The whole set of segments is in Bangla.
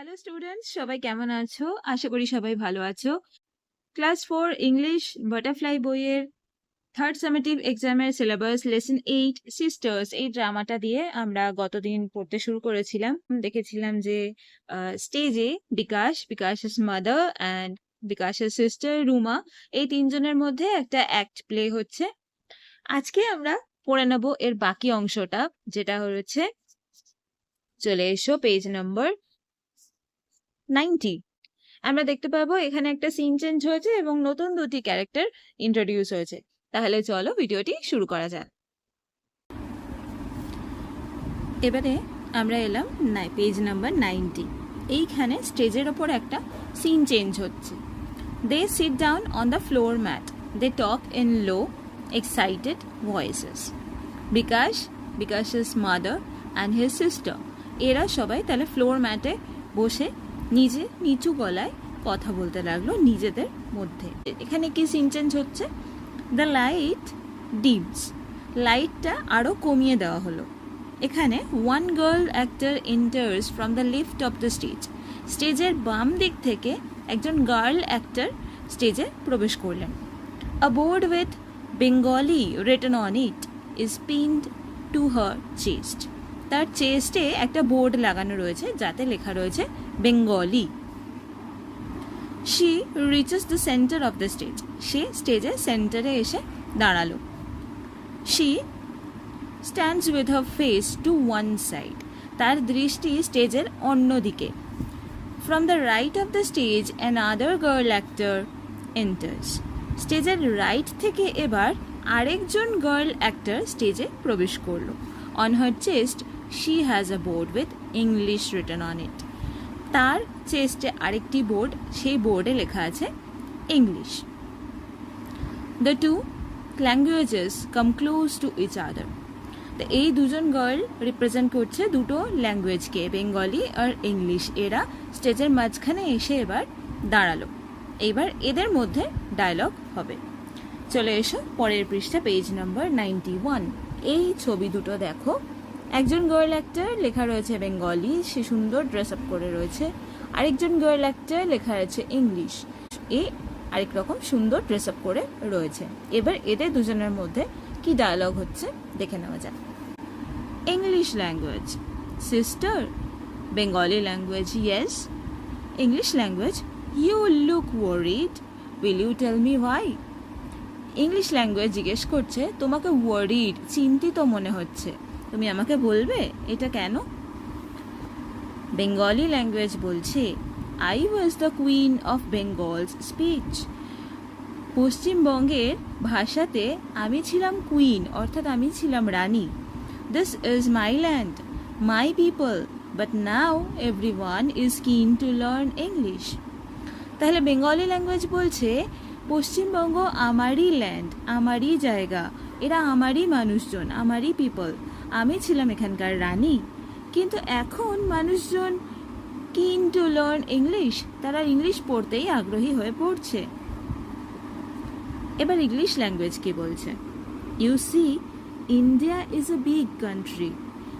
হ্যালো স্টুডেন্টস সবাই কেমন আছো? আশা করি সবাই ভালো আছো। ক্লাস ফোর ইংলিশ বাটারফ্লাই বইয়ের থার্ড সামেটিভ এক্সামের সিলেবাস লেসন এইট সিস্টার্স এই ড্রামাটা দিয়ে আমরা গতদিন পড়তে শুরু করেছিলাম। দেখেছিলাম যে স্টেজে বিকাশ, বিকাশের মাদার অ্যান্ড বিকাশের সিস্টার রুমা, এই তিনজনের মধ্যে একটা অ্যাক্ট প্লে হচ্ছে। আজকে আমরা পড়ে নেব এর বাকি অংশটা, যেটা হচ্ছে, চলে এসো পেজ নম্বর নাইনটি। আমরা দেখতে পাবো এখানে একটা সিন চেঞ্জ হয়েছে এবং নতুন দুটি ক্যারেক্টার ইন্ট্রোডিউস হয়েছে। তাহলে চলো ভিডিওটি শুরু করা যাক। এবারে আমরা এলাম পেজ নাম্বার নাইনটি। এইখানে স্টেজের ওপর একটা সিন চেঞ্জ হচ্ছে। They sit down on the floor mat they talk in low excited voices Bikash, বিকাশের মাদার অ্যান্ড হিজ সিস্টার এরা সবাই তাহলে ফ্লোর ম্যাটে বসে নিজে নিচু গলায় কথা বলতে লাগল নিজেদের মধ্যে। এখানে কি সিন চেঞ্জ হচ্ছে? দ্য লাইট ডিমস লাইটটা আরও কমিয়ে দেওয়া হলো। এখানে one girl actor enters from the left of the stage স্টেজের বাম দিক থেকে একজন গার্ল অ্যাক্টর স্টেজে প্রবেশ করলেন। A board with Bengali written on it is pinned to her chest তার চেস্টে একটা বোর্ড লাগানো রয়েছে, যাতে লেখা রয়েছে Bengali she reaches the centre of the stage সে স্টেজের সেন্টারে এসে দাঁড়াল। She stands with her face to one side তার দৃষ্টি স্টেজের অন্য দিকে। From the right of the stage another girl actor enters স্টেজের রাইট থেকে এবার আরেকজন গার্ল অ্যাক্টর স্টেজে প্রবেশ করল। On her chest she has a board with English written on it তার চেস্টে আরেকটি বোর্ড, সেই বোর্ডে লেখা আছে English. The two languages come close to each other তো এই দুজন গার্ল রিপ্রেজেন্ট করছে দুটো ল্যাঙ্গুয়েজকে বেঙ্গলি আর ইংলিশ এরা স্টেজের মাঝখানে এসে এবার দাঁড়াল। এইবার এদের মধ্যে ডায়লগ হবে। চলে এসো পরের পৃষ্ঠা পেজ নাম্বার নাইনটি ওয়ান এই ছবি দুটো দেখো। একজন গার্ল অ্যাক্টর লেখা রয়েছে বেঙ্গলি সে সুন্দর ড্রেস আপ করে রয়েছে। আরেকজন গার্ল অ্যাক্টর লেখা রয়েছে ইংলিশ এ আরেক রকম সুন্দর ড্রেস আপ করে রয়েছে। এবার এদের দুজনের মধ্যে কি ডায়লগ হচ্ছে দেখে নেওয়া যাক। English language sister Bengali language yes English language you look worried will you tell me why English language জিজ্ঞেস করছে, তোমাকে ওয়ারিড চিন্তিত মনে হচ্ছে। তুমি আমাকে বলবে, এটা কেন? বেঙ্গলি ল্যাঙ্গুয়েজ বলছে I was the queen of Bengal's speech পশ্চিমবঙ্গের ভাষাতে আমি ছিলাম কুইন অর্থাৎ আমি ছিলাম রানী। This is my land my people but now everyone is keen to learn English তাহলে বেঙ্গলি ল্যাঙ্গুয়েজ বলছে, পশ্চিমবঙ্গ আমারই ল্যান্ড আমারই জায়গা, এরা আমারই মানুষজন, আমারই পিপল আমি ছিলাম এখানকার রানী। কিন্তু এখন মানুষজন কিন, টু, লার্ন ইংলিশ, তারা ইংলিশ পড়তেই আগ্রহী হয়ে পড়ছে। এবার ইংলিশ ল্যাঙ্গুয়েজ কি বলছে? You see India is a big country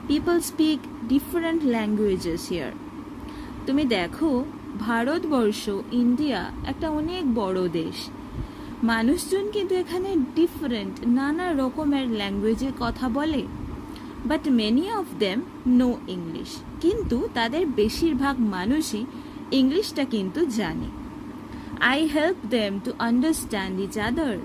people speak different languages here তুমি দেখো, ভারতবর্ষ ইন্ডিয়া একটা অনেক বড় দেশ। মানুষজন কিন্তু এখানে ডিফারেন্ট নানা রকমের ল্যাঙ্গুয়েজে কথা বলে। But many of them know English কিন্তু তাদের বেশিরভাগ মানুষই ইংলিশটা কিন্তু জানে। I help them to understand each other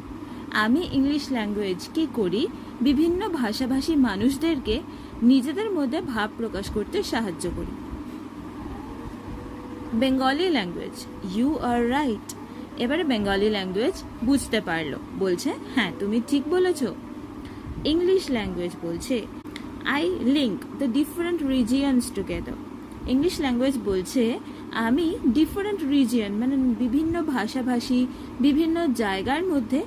আমি ইংলিশ ল্যাঙ্গুয়েজ কি করি, বিভিন্ন ভাষাভাষী মানুষদেরকে নিজেদের মধ্যে ভাব প্রকাশ করতে সাহায্য করি। Bengali language you are right এবারে বেঙ্গলি ল্যাঙ্গুয়েজ বুঝতে পারল। বলছে হ্যাঁ তুমি ঠিক বলেছ। ইংলিশ ল্যাঙ্গুয়েজ বলছে I link the different regions together English language বলছে, আমি ডিফারেন্ট রিজিয়ন মানে বিভিন্ন ভাষাভাষী বিভিন্ন জায়গার মধ্যে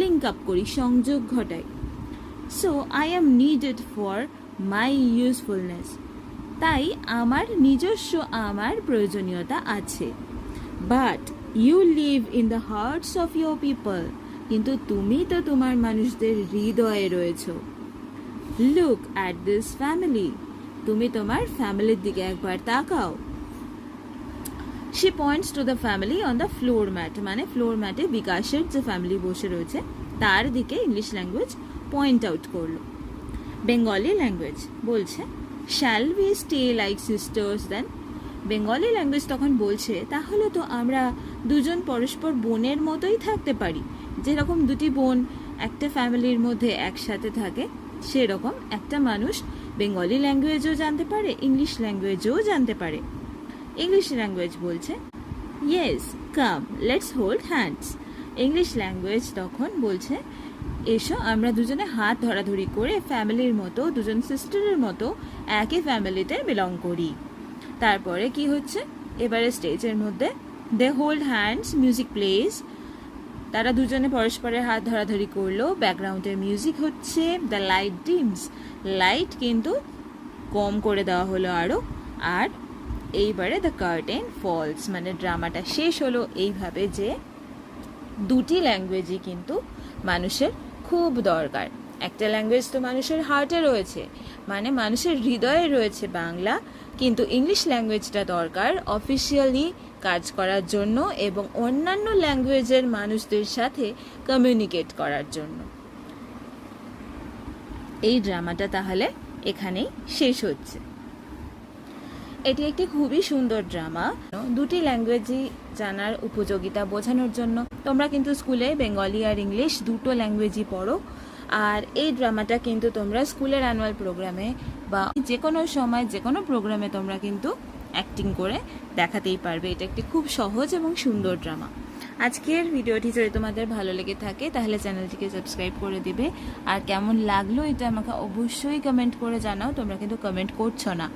লিঙ্ক আপ করি, সংযোগ ঘটাই। So I am needed for my usefulness তাই আমার নিজস্ব আমার প্রয়োজনীয়তা আছে। But you live in the hearts of your people কিন্তু তুমি তো তোমার মানুষদের হৃদয়ে রয়েছো। লুক অ্যাট দিস ফ্যামিলি তুমি তোমার ফ্যামিলির দিকে একবার তাকাও। She points to the family on the floor mat মানে ফ্লোর ম্যাটে বিকাশের যে ফ্যামিলি বসে রয়েছে, তার দিকে ইংলিশ ল্যাঙ্গুয়েজ পয়েন্ট আউট করল। বেঙ্গলি ল্যাঙ্গুয়েজ বলছে shall we stay like sisters then Bengali language তখন বলছে, তাহলে তো আমরা দুজন পরস্পর বোনের মতোই থাকতে পারি। যেরকম দুটি বোন একটা ফ্যামিলির মধ্যে একসাথে থাকে সেরকম একটা মানুষ বেঙ্গলি ল্যাঙ্গুয়েজও জানতে পারে, ইংলিশ ল্যাঙ্গুয়েজও জানতে পারে। ইংলিশ ল্যাঙ্গুয়েজ বলছে yes come let's hold hands English language তখন বলছে, এসো, আমরা দুজনে হাত ধরাধরি করে ফ্যামিলির মতো, দুজন সিস্টারের মতো একই ফ্যামিলিতে বিলং করি। তারপরে কি হচ্ছে? এবারে স্টেজের মধ্যে they hold hands music plays তারা দুজনে পরস্পরের হাত ধরাধরি করল। ব্যাকগ্রাউন্ডের মিউজিক হচ্ছে দ্য লাইট ডিমস লাইট কিন্তু কম করে দেওয়া হলো আরও আর এইবারে দ্য কার্টেন ফলস মানে ড্রামাটা শেষ হলো এইভাবে যে দুটি ল্যাঙ্গুয়েজই কিন্তু মানুষের খুব দরকার। একটা ল্যাঙ্গুয়েজ তো মানুষের হার্টে রয়েছে মানে মানুষের হৃদয়ে রয়েছে বাংলা, কিন্তু ইংলিশ ল্যাঙ্গুয়েজটা দরকার অফিসিয়ালি কাজ করার জন্য এবং অন্যান্য ল্যাঙ্গুয়েজের মানুষদের সাথে কমিউনিকেট করার জন্য। এই ড্রামাটা তাহলে এখানেই শেষ হচ্ছে। এটি একটি খুবই সুন্দর ড্রামা দুটি ল্যাঙ্গুয়েজই জানার উপযোগিতা বোঝানোর জন্য তোমরা কিন্তু স্কুলে বেঙ্গলি আর ইংলিশ দুটো ল্যাঙ্গুয়েজই পড়ো। আর এই ড্রামাটা কিন্তু তোমরা স্কুলের অ্যানুয়াল প্রোগ্রামে বা যে কোনো সময়, যে কোনো প্রোগ্রামে তোমরা কিন্তু অ্যাক্টিং করে দেখাতেই পারবে। এটা একটি খুব সহজ এবং সুন্দর ড্রামা। আজকের ভিডিওটি যদি তোমাদের ভালো লেগে থাকে, তাহলে চ্যানেলটিকে সাবস্ক্রাইব করে দিবে। আর কেমন লাগল এটা আমাকে অবশ্যই কমেন্ট করে জানাও, তোমরা কিন্তু কমেন্ট করছ না।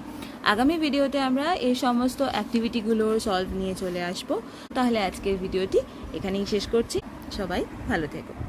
আগামী ভিডিওতে আমরা এই সমস্ত অ্যাক্টিভিটিগুলোর সলভ নিয়ে চলে আসব। তাহলে আজকের ভিডিওটি এখানেই শেষ করছি। সবাই ভালো থেকো।